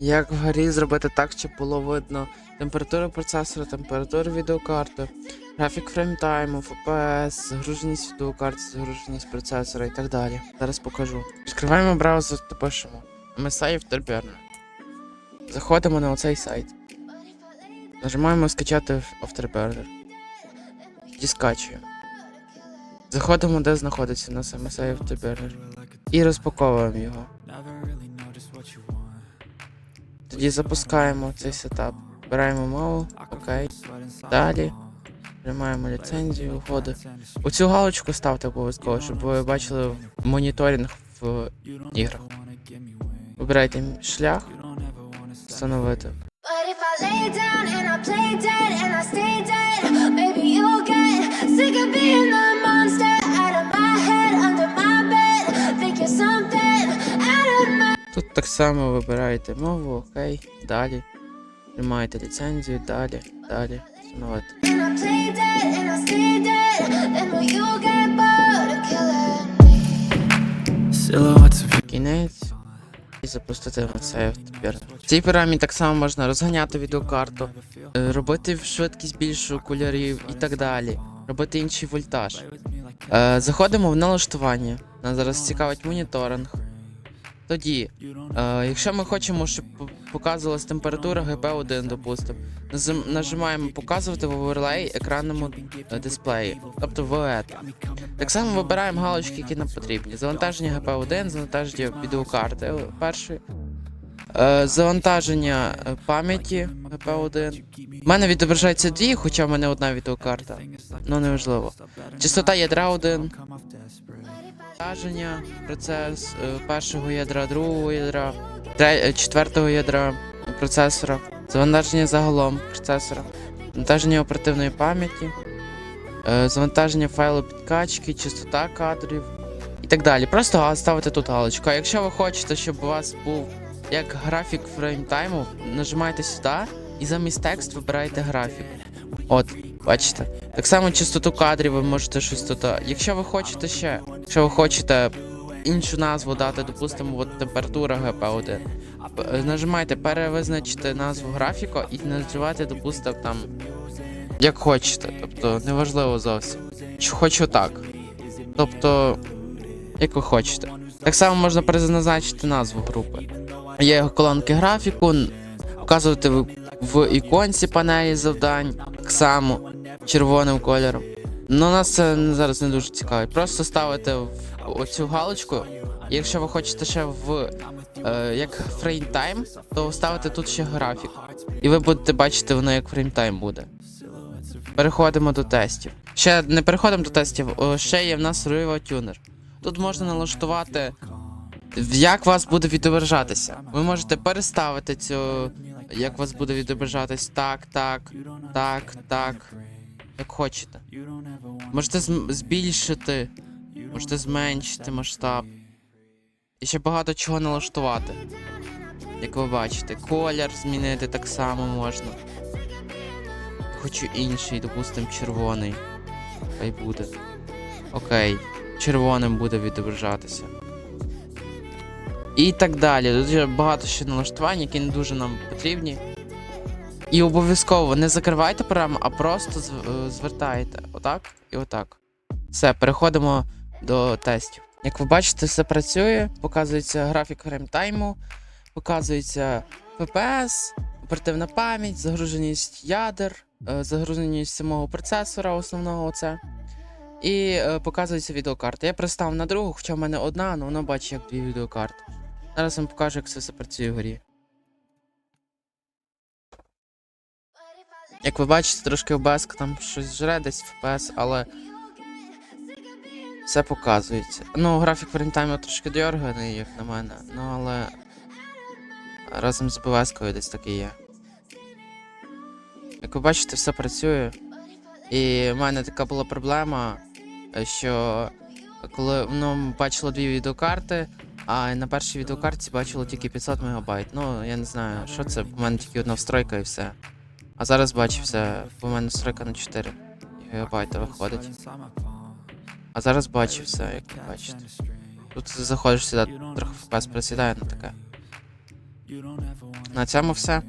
Як вгорі зробити так, щоб було видно температуру процесора, температуру відеокарти, графік фреймтайму, FPS, загруженість відеокарти, загруженість процесора і так далі. Зараз покажу. Відкриваємо браузер та пишемо MSI Afterburner. Заходимо на оцей сайт. Нажимаємо скачати Afterburner. Тоді скачуємо. Заходимо, де знаходиться у нас MSI Afterburner. І розпаковуємо його. Тоді запускаємо цей сетап. Вбираємо мову, окей. Далі. Приймаємо ліцензію, угоди. Оцю галочку ставте обов'язково, щоб ви бачили моніторинг в іграх. Вибирайте шлях, встановити. Тут так само вибираєте мову, окей, далі. Приймаєте ліцензію, далі, далі, встановити. Кінець. І запустити сейф тепер. В цій програмі так само можна розганяти відеокарту, е, робити швидкість більшу кольорів і так далі. Робити інший вольтаж. Е, Заходимо в налаштування. Нас зараз цікавить моніторинг. Тоді, е, якщо ми хочемо, щоб показувалась температура GP1, допустимо, нажимаємо показувати в оверлей екранному е, дисплеї, тобто VET. Так само вибираємо галочки, які нам потрібні. Завантаження GP1, завантаження відеокарти е, першої. Е, завантаження пам'яті GP1. У мене відображається дві, хоча в мене одна відеокарта. Ну неважливо. Частота ядра 1. Завантаження, процес е, першого ядра, другого ядра, е, четвертого ядра процесора, завантаження загалом процесора, завантаження оперативної пам'яті, е, завантаження файлу підкачки, частота кадрів і так далі. Просто ставите тут галочку. А якщо ви хочете, щоб у вас був як графік фреймтайму, нажимаєте сюди і замість текст вибираєте графік. От, бачите. Так само частоту кадрів ви можете щось тут. Якщо ви хочете ще, якщо ви хочете іншу назву дати, допустимо, от температура GP1, п- е, нажимаєте перевизначити назву графіку і називати, допустимо, там як хочете. Тобто неважливо зовсім. Чи хочу так. Тобто, як ви хочете. Так само можна перезазначити назву групи. Є колонки графіку, н- показувати в, в іконці панелі завдань, так само червоним кольором. Ну, нас це зараз не дуже цікавить. Просто ставите в оцю галочку. Якщо ви хочете ще в е, як фреймтайм, то ставите тут ще графік. І ви будете бачити воно як фреймтайм буде. Переходимо до тестів. Ще не переходимо до тестів, ще є в нас Riva Tuner. Тут можна налаштувати, як вас буде відображатися. Ви можете переставити цю, як вас буде відображатись так, так, так, так, як хочете. Можете збільшити, можете зменшити масштаб. І ще багато чого налаштувати. Як ви бачите, колір змінити так само можна. Хочу інший, допустим, червоний. Хай буде. Окей. Червоним буде відображатися. І так далі. Тут є багато ще налаштувань, які не дуже нам потрібні. І обов'язково не закривайте програму, а просто е, звертаєте. Отак і отак. Все, переходимо до тестів. Як ви бачите, все працює. Показується графік фреймтайму, показується FPS, оперативна пам'ять, загруженість ядер, е, загруженість самого процесора, основного оце. І е, показується відеокарта. Я пристав на другу, хоча в мене одна, але воно бачить як дві відеокарти. Зараз вам покажу, як це все працює вгорі. Як ви бачите, трошки OBS там щось жре, десь FPS, але все показується. Ну, графік фреймтайму трошки дьорганий, як на мене, ну але разом з OBS десь таки є. Як ви бачите, все працює. І в мене така була проблема, що коли ну, бачило дві відеокарти, а на першій відеокарті бачило тільки 500 МБ. Ну, я не знаю, що це, у мене тільки одна встройка і все. А зараз бачу все, в мене встройка на 4 гігабайта виходить. А зараз бачу все, як ви бачите. Тут заходиш сюди, трохи FPS присідає на таке. На цьому все.